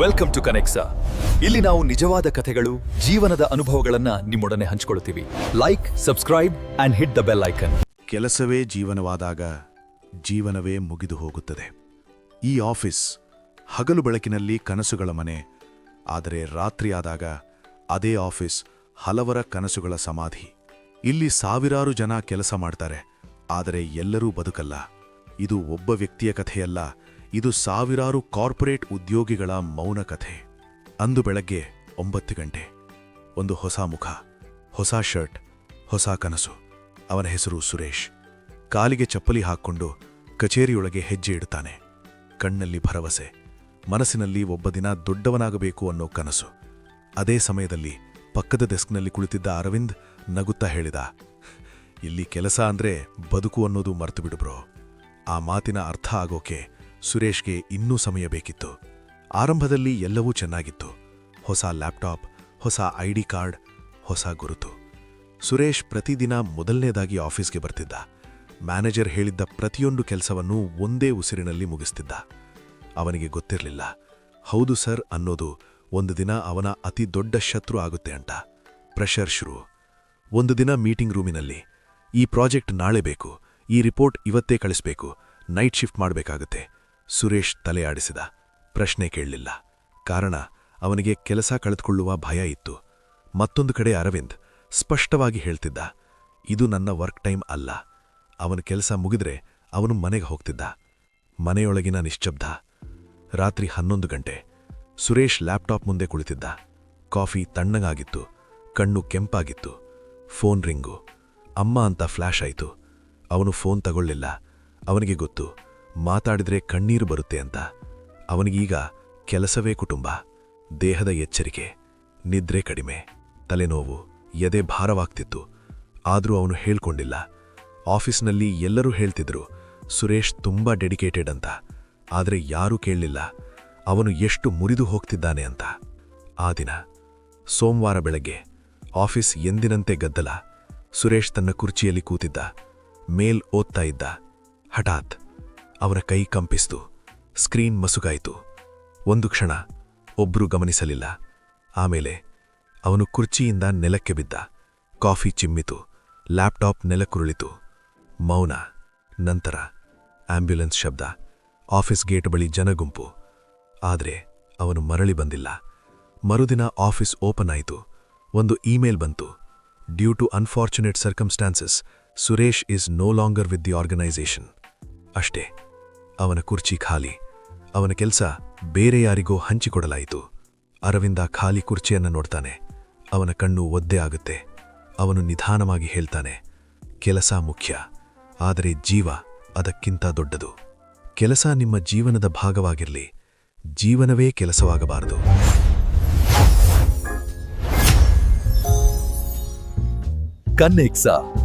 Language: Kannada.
ವೆಲ್ಕಮ್ ಟು ಕನೆಕ್ಸಾ ಇಲ್ಲಿ ನಾವು ನಿಜವಾದ ಕಥೆಗಳು, ಜೀವನದ ಅನುಭವಗಳನ್ನ ನಿಮ್ಮೊಡನೆ ಹಂಚಿಕೊಳ್ಳುತ್ತೀವಿ like subscribe and hit the bell icon ಕೆಲಸವೇ ಜೀವನವಾದಾಗ ಜೀವನವೇ ಮುಗಿದು ಹೋಗುತ್ತದೆ. ಈ ಆಫೀಸ್ ಹಗಲು ಬೆಳಕಿನಲ್ಲಿ ಕನಸುಗಳ ಮನೆ. ಆದರೆ ರಾತ್ರಿಯಾದಾಗ ಅದೇ ಆಫೀಸ್ ಹಲವರ ಕನಸುಗಳ ಸಮಾಧಿ. ಇಲ್ಲಿ ಸಾವಿರಾರು ಜನ ಕೆಲಸ ಮಾಡ್ತಾರೆ. ಆದರೆ ಎಲ್ಲರೂ ಬದುಕಲ್ಲ. ಇದು ಒಬ್ಬ ವ್ಯಕ್ತಿಯ ಕಥೆಯಲ್ಲ. ಇದು ಸಾವಿರಾರು ಕಾರ್ಪೊರೇಟ್ ಉದ್ಯೋಗಿಗಳ ಮೌನ ಕಥೆ. ಅಂದು ಬೆಳಗ್ಗೆ ಒಂಬತ್ತು ಗಂಟೆ. ಒಂದು ಹೊಸ ಮುಖ, ಹೊಸ ಶರ್ಟ್, ಹೊಸ ಕನಸು. ಅವನ ಹೆಸರು ಸುರೇಶ್. ಕಾಲಿಗೆ ಚಪ್ಪಲಿ ಹಾಕ್ಕೊಂಡು ಕಚೇರಿಯೊಳಗೆ ಹೆಜ್ಜೆ ಇಡ್ತಾನೆ. ಕಣ್ಣಲ್ಲಿ ಭರವಸೆ. ಮನಸ್ಸಿನಲ್ಲಿ ಒಬ್ಬ ದಿನ ದೊಡ್ಡವನಾಗಬೇಕು ಅನ್ನೋ ಕನಸು. ಅದೇ ಸಮಯದಲ್ಲಿ ಪಕ್ಕದ ಡೆಸ್ಕ್ನಲ್ಲಿ ಕುಳಿತಿದ್ದ ಅರವಿಂದ್ ನಗುತ್ತಾ ಹೇಳಿದ, ಇಲ್ಲಿ ಕೆಲಸ ಅಂದ್ರೆ ಬದುಕು ಅನ್ನೋದು ಮರ್ತು ಬಿಡು ಬ್ರೋ. ಆ ಮಾತಿನ ಅರ್ಥ ಆಗೋಕೆ ಸುರೇಶ್ಗೆ ಇನ್ನೂ ಸಮಯ ಬೇಕಿತ್ತು. ಆರಂಭದಲ್ಲಿ ಎಲ್ಲವೂ ಚೆನ್ನಾಗಿತ್ತು. ಹೊಸ ಲ್ಯಾಪ್ಟಾಪ್, ಹೊಸ ಐಡಿ ಕಾರ್ಡ್, ಹೊಸ ಗುರುತು. ಸುರೇಶ್ ಪ್ರತಿದಿನ ಮೊದಲನೇದಾಗಿ ಆಫೀಸ್ಗೆ ಬರ್ತಿದ್ದ. ಮ್ಯಾನೇಜರ್ ಹೇಳಿದ್ದ ಪ್ರತಿಯೊಂದು ಕೆಲಸವನ್ನು ಒಂದೇ ಉಸಿರಿನಲ್ಲಿ ಮುಗಿಸ್ತಿದ್ದ. ಅವನಿಗೆ ಗೊತ್ತಿರಲಿಲ್ಲ. ಹೌದು ಸರ್ ಅನ್ನೋದು ಒಂದು ದಿನ ಅವನ ಅತಿ ದೊಡ್ಡ ಶತ್ರು ಆಗುತ್ತೆ ಅಂತ. ಪ್ರೆಷರ್ ಶುರು. ಒಂದು ದಿನ ಮೀಟಿಂಗ್ ರೂಮಿನಲ್ಲಿ. ಈ ಪ್ರಾಜೆಕ್ಟ್ ನಾಳೆ ಬೇಕು. ಈ ರಿಪೋರ್ಟ್ ಇವತ್ತೇ ಕಳಿಸ್ಬೇಕು. ನೈಟ್ ಶಿಫ್ಟ್ ಮಾಡಬೇಕಾಗುತ್ತೆ. ಸುರೇಶ್ ತಲೆ ಆಡಿಸಿದ ಪ್ರಶ್ನೆ ಕೇಳಲಿಲ್ಲ. ಕಾರಣ, ಅವನಿಗೆ ಕೆಲಸ ಕಳೆದುಕೊಳ್ಳುವ ಭಯ ಇತ್ತು. ಮತ್ತೊಂದು ಕಡೆ ಅರವಿಂದ್ ಸ್ಪಷ್ಟವಾಗಿ ಹೇಳ್ತಿದ್ದ, ಇದು ನನ್ನ ವರ್ಕ್ ಟೈಮ್ ಅಲ್ಲ. ಅವನ ಕೆಲಸ ಮುಗಿದ್ರೆ ಅವನು ಮನೆಗೆ ಹೋಗ್ತಿದ್ದ. ಮನೆಯೊಳಗಿನ ನಿಶ್ಶಬ್ದ. ರಾತ್ರಿ ಹನ್ನೊಂದು ಗಂಟೆ. ಸುರೇಶ್ ಲ್ಯಾಪ್ಟಾಪ್ ಮುಂದೆ ಕುಳಿತಿದ್ದ. ಕಾಫಿ ತಣ್ಣಗಾಗಿತ್ತು. ಕಣ್ಣು ಕೆಂಪಾಗಿತ್ತು. Phone ring. ಅಮ್ಮ ಅಂತ ಫ್ಲ್ಯಾಶ್ ಆಯಿತು. ಅವನು ಫೋನ್ ತಗೊಳ್ಳಿಲ್ಲ. ಅವನಿಗೆ ಗೊತ್ತು ಮಾತಾಡಿದ್ರೆ ಕಣ್ಣೀರು ಬರುತ್ತೆ ಅಂತ. ಅವನಿಗೀಗ ಕೆಲಸವೇ ಕುಟುಂಬ. ದೇಹದ ಎಚ್ಚರಿಕೆ, ನಿದ್ರೆ ಕಡಿಮೆ. ತಲೆನೋವು ಎದೆ ಭಾರವಾಗ್ತಿತ್ತು. ಆದರೂ ಅವನು ಹೇಳ್ಕೊಂಡಿಲ್ಲ. ಆಫೀಸ್ನಲ್ಲಿ ಎಲ್ಲರೂ ಹೇಳ್ತಿದ್ರು, ಸುರೇಶ್ ತುಂಬಾ ಡೆಡಿಕೇಟೆಡ್ ಅಂತ. ಆದರೆ ಯಾರೂ ಕೇಳಲಿಲ್ಲ. ಅವನು ಎಷ್ಟು ಮುರಿದು ಹೋಗ್ತಿದ್ದಾನೆ ಅಂತ. ಆ ದಿನ, ಸೋಮವಾರ ಬೆಳಗ್ಗೆ, ಆಫೀಸ್ ಎಂದಿನಂತೆ ಗದ್ದಲ. ಸುರೇಶ್ ತನ್ನ ಕುರ್ಚಿಯಲ್ಲಿ ಕೂತಿದ್ದ. ಮೇಲ್ ಓದ್ತಾ ಇದ್ದ. ಹಠಾತ್ ಅವನ ಕೈ ಕಂಪಿಸ್ತು. ಸ್ಕ್ರೀನ್ ಮಸುಗಾಯಿತು. ಒಂದು ಕ್ಷಣ ಒಬ್ರು ಗಮನಿಸಲಿಲ್ಲ. ಆಮೇಲೆ ಅವನು ಕುರ್ಚಿಯಿಂದ ನೆಲಕ್ಕೆ ಬಿದ್ದ. ಕಾಫಿ ಚಿಮ್ಮಿತು. ಲ್ಯಾಪ್ಟಾಪ್ ನೆಲಕ್ಕುರುಳಿತು. ಮೌನ. ನಂತರ ಆಂಬ್ಯುಲೆನ್ಸ್ ಶಬ್ದ. ಆಫೀಸ್ ಗೇಟ್ ಬಳಿ ಜನಗುಂಪು ಆದರೆ ಅವನು ಮರಳಿ ಬಂದಿಲ್ಲ. ಮರುದಿನ ಆಫೀಸ್ ಓಪನ್ ಆಯಿತು. ಒಂದು ಇಮೇಲ್ ಬಂತು. Due to unfortunate circumstances, Suresh is no longer with the organisation. ಅಷ್ಟೇ. ಅವನ ಕುರ್ಚಿ ಖಾಲಿ. ಅವನ ಕೆಲಸ ಬೇರೆ ಯಾರಿಗೋ ಹಂಚಿಕೊಡಲಾಯಿತು. ಅರವಿಂದ ಖಾಲಿ ಕುರ್ಚಿಯನ್ನು ನೋಡ್ತಾನೆ. ಅವನ ಕಣ್ಣು ಒದ್ದೆ ಆಗುತ್ತೆ. ಅವನು ನಿಧಾನವಾಗಿ ಹೇಳ್ತಾನೆ, ಕೆಲಸ ಮುಖ್ಯ. ಆದರೆ ಜೀವ ಅದಕ್ಕಿಂತ ದೊಡ್ಡದು. ಕೆಲಸ ನಿಮ್ಮ ಜೀವನದ ಭಾಗವಾಗಿರಲಿ. ಜೀವನವೇ ಕೆಲಸವಾಗಬಾರದು. ಕನ್ನೆಕ್ಸಾ